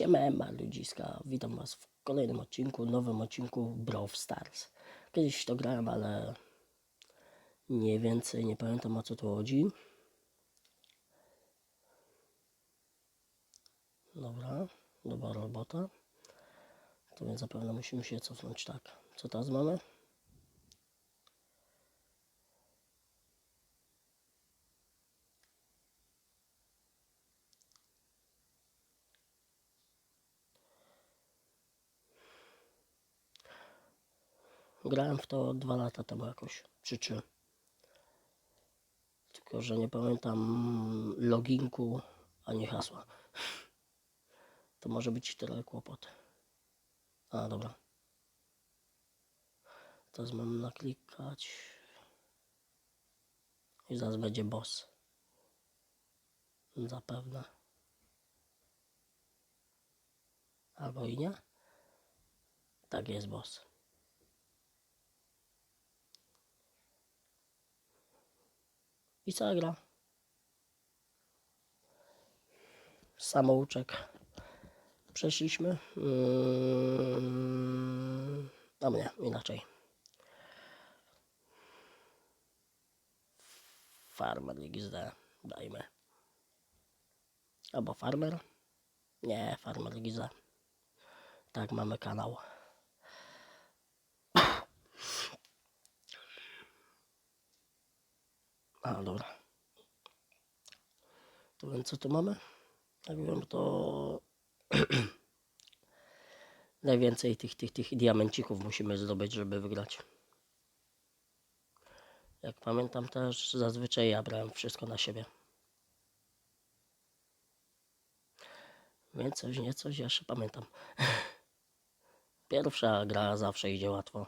Siemema ludziska, witam was w kolejnym odcinku, nowym odcinku Brawl Stars. Kiedyś to grałem, ale nie więcej, nie pamiętam o co tu chodzi. Dobra, dobra robota. To więc zapewne musimy się cofnąć tak. Co teraz mamy? Grałem w to dwa lata temu jakoś, czy trzy. Tylko, że nie pamiętam loginku ani hasła. To może być tyle kłopot. A, dobra. Teraz mam naklikać. I zaraz będzie boss. Zapewne. Albo i nie. Tak jest boss. I cała gra. Samouczek. Przeszliśmy. Yy... A nie, inaczej. Farmer XD. Dajmy. Albo farmer. Nie, farmer XD. Tak, mamy kanał. A, dobra. To więc co tu mamy? Jak wiem, to najwięcej tych, tych, tych diamencików musimy zdobyć, żeby wygrać. Jak pamiętam też, zazwyczaj ja brałem wszystko na siebie. Więc coś, nie coś, jeszcze pamiętam. Pierwsza gra zawsze idzie łatwo.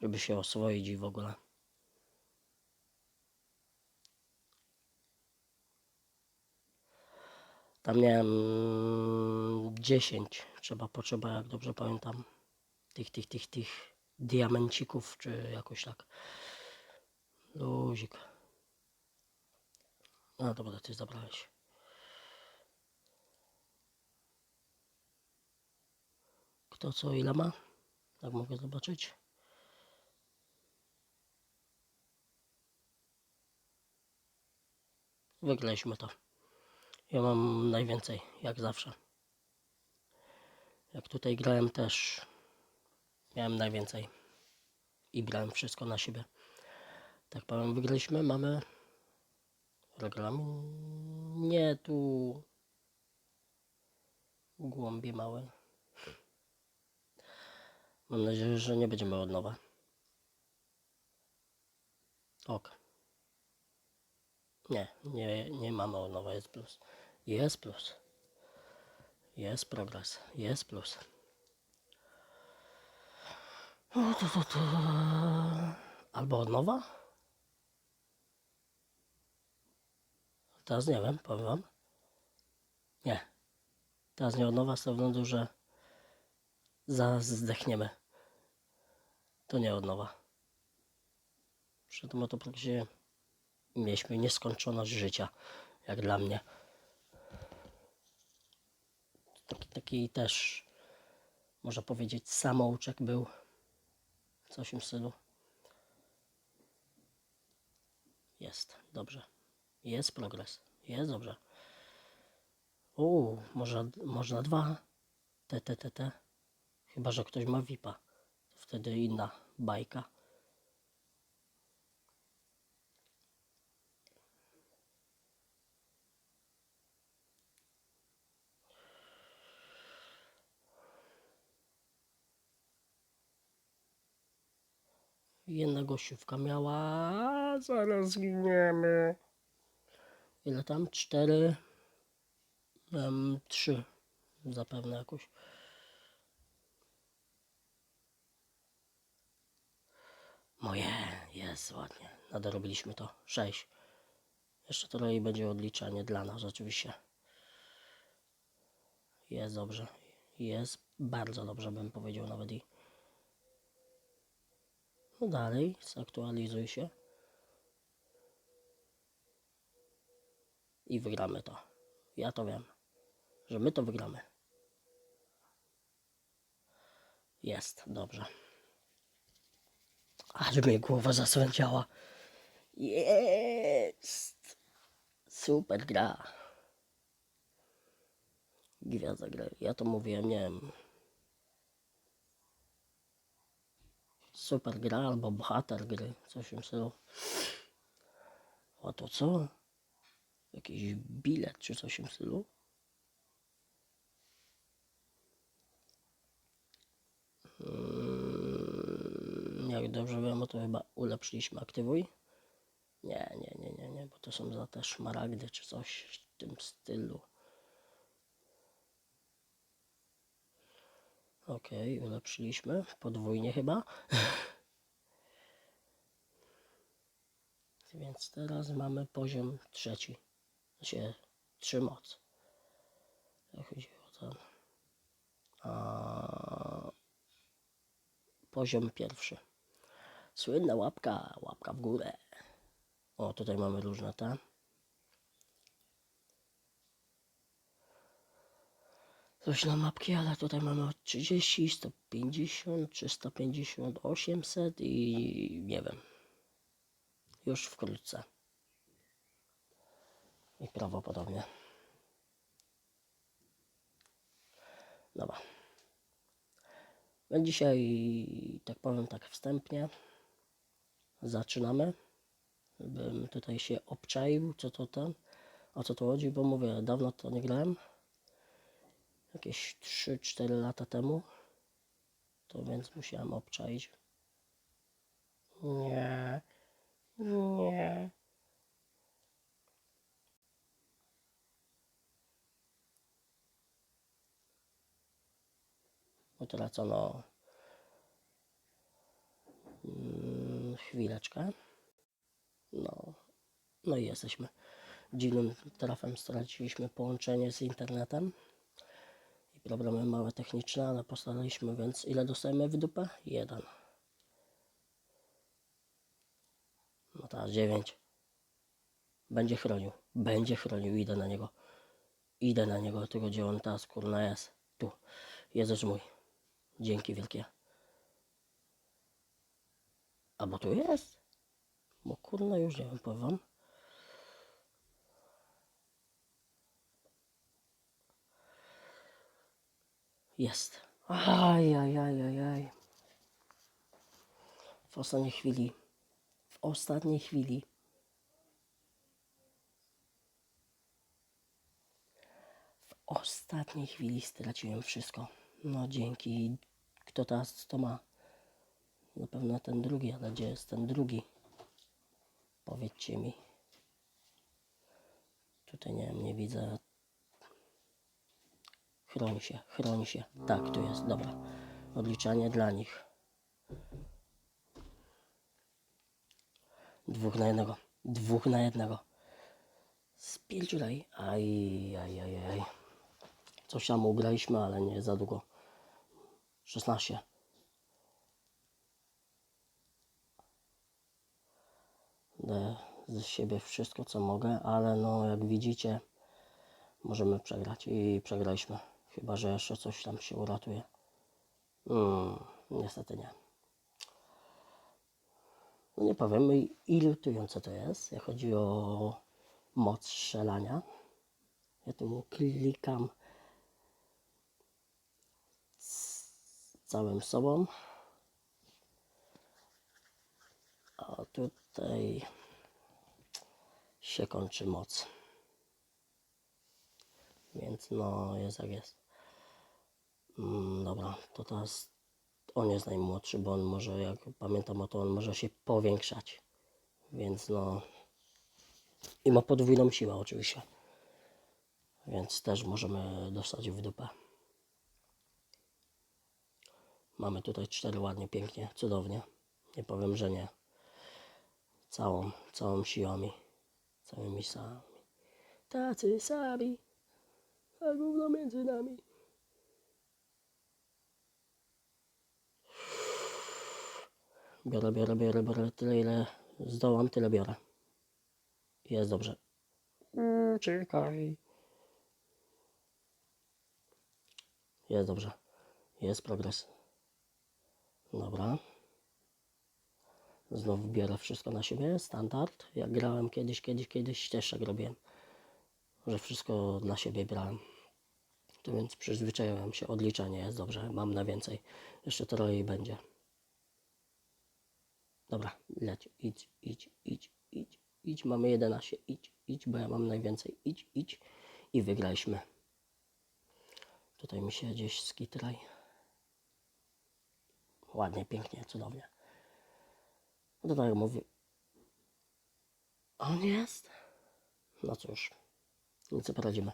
Żeby się oswoić i w ogóle. Tam miałem 10, trzeba potrzeba, jak dobrze pamiętam, tych, tych, tych, tych diamencików, czy jakoś tak. Luzik. No dobra, ty zabrałeś. Kto co ile ma? Tak mogę zobaczyć. Wygraliśmy to. Ja mam najwięcej, jak zawsze. Jak tutaj grałem też miałem najwięcej. I brałem wszystko na siebie. Tak powiem, wygraliśmy, mamy regulamin. Nie, tu głąbie małe. Mam nadzieję, że nie będziemy od nowa. Ok. Nie, nie, nie mamy od nowa, jest plus. Jest plus. Jest progres, jest plus. O. Albo od nowa? Teraz nie wiem, powiem wam. Nie. Teraz nie od nowa z tego względu, że zaraz zdechniemy. To nie od nowa. Przy tym oto progresie mieliśmy nieskończoność życia, jak dla mnie. Taki, taki też, można powiedzieć, samouczek był. Coś w tym stylu. Jest, dobrze. Jest progres. Jest dobrze. Uuu, można, można dwa. Te, te, te, te. Chyba, że ktoś ma VIPa. Wtedy inna bajka. Jedna gościówka miała. Zaraz zginiemy. Ile tam? Cztery. Um, trzy. Zapewne jakoś. Moje, jest ładnie. Nadrobiliśmy to. Sześć. Jeszcze trochę i będzie odliczanie dla nas oczywiście. Jest dobrze. Jest bardzo dobrze bym powiedział nawet i. No dalej, zaktualizuj się. I wygramy to. Ja to wiem, że my to wygramy. Jest, dobrze. Aż mnie głowa zaswędziała. Jest! Super gra. Gwiazda gra. Ja to mówiłem, nie wiem. Super gra albo bohater gry. Coś w tym stylu. A to co? Jakiś bilet czy coś w tym stylu? Mm, Jak dobrze wiem, to chyba ulepszyliśmy aktywuj. Nie, nie, nie, nie, nie, bo to są za te szmaragdy czy coś w tym stylu. Okej, ulepszyliśmy. Podwójnie chyba. Więc teraz mamy poziom trzeci. Znaczy, trzy moc. Jak chodzi o ten. A... Poziom pierwszy. Słynna łapka, łapka w górę. O, tutaj mamy różne te. Coś na mapki, ale tutaj mamy od 30, 150, 350, 800 i nie wiem. Już wkrótce. I prawdopodobnie. Dobra. No dzisiaj, tak powiem tak wstępnie, zaczynamy. Bym tutaj się obczaił, co to ten, o co tu chodzi, bo mówię, dawno to nie grałem. Jakieś 3-4 lata temu. To więc musiałem obczaić. Nie. Nie. Utracono mm, chwileczkę. No, no i jesteśmy. Dziwnym trafem straciliśmy połączenie z internetem problemy małe techniczne, ale postaraliśmy, więc ile dostajemy w dupę? Jeden. No teraz dziewięć. Będzie chronił. Będzie chronił. Idę na niego. Idę na niego, tylko gdzie on teraz kurna jest. Tu. Jezus mój. Dzięki wielkie. A bo tu jest? Bo kurna już nie wiem, powiem. Jest. Aj, aj, aj, aj, aj. W ostatniej chwili. W ostatniej chwili. W ostatniej chwili straciłem wszystko. No dzięki. Kto teraz to ma? Na pewno ten drugi, ale gdzie jest ten drugi? Powiedzcie mi. Tutaj nie wiem, nie widzę. Chroni się, chroni się. Tak, tu jest, dobra. Odliczanie dla nich. Dwóch na jednego. Dwóch na jednego. Spierdziulaj. Aj, aj, aj, aj. Coś tam ugraliśmy, ale nie za długo. 16. Daję z siebie wszystko, co mogę, ale no, jak widzicie, możemy przegrać i przegraliśmy. Chyba, że jeszcze coś tam się uratuje. Mm, niestety nie. No nie powiem, irytujące to jest, jak chodzi o moc strzelania. Ja tu klikam z całym sobą. A tutaj się kończy moc. Więc no, jest jak jest. Mm, dobra, to teraz on jest najmłodszy, bo on może, jak pamiętam o to, on może się powiększać. Więc no. I ma podwójną siłę oczywiście. Więc też możemy dostać w dupę. Mamy tutaj cztery ładnie, pięknie, cudownie. Nie powiem, że nie. Całą, całą siłami. Całymi sami. Tacy sami. A gówno między nami. Biorę, biorę, biorę, biorę tyle ile zdołam, tyle biorę. Jest dobrze. Czekaj. Jest dobrze. Jest progres. Dobra. Znowu biorę wszystko na siebie, standard. Jak grałem kiedyś, kiedyś, kiedyś też tak robiłem, że wszystko na siebie brałem. To więc przyzwyczaiłem się, odliczanie jest dobrze, mam na więcej. Jeszcze trochę i będzie. Dobra, leć, idź, idź, idź, idź, idź, mamy 11, idź, idź, bo ja mam najwięcej, idź, idź i wygraliśmy. Tutaj mi się gdzieś skitraj. Ładnie, pięknie, cudownie. No to tak jak mówię. On jest? No cóż, nic poradzimy.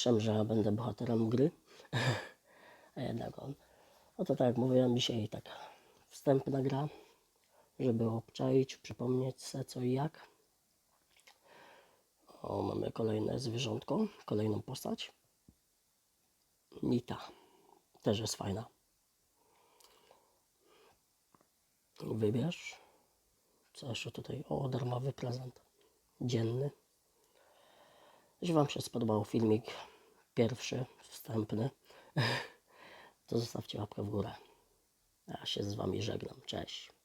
Myślałem, że będę bohaterem gry, a jednak on. No to tak jak mówiłem, dzisiaj tak wstępna gra, żeby obczaić, przypomnieć se co i jak. O, mamy kolejne zwierzątko, kolejną postać. Nita, też jest fajna. Wybierz. Co jeszcze tutaj? O, darmowy prezent. Dzienny. Jeśli Wam się spodobał filmik pierwszy, wstępny, to zostawcie łapkę w górę. Ja się z Wami żegnam. Cześć.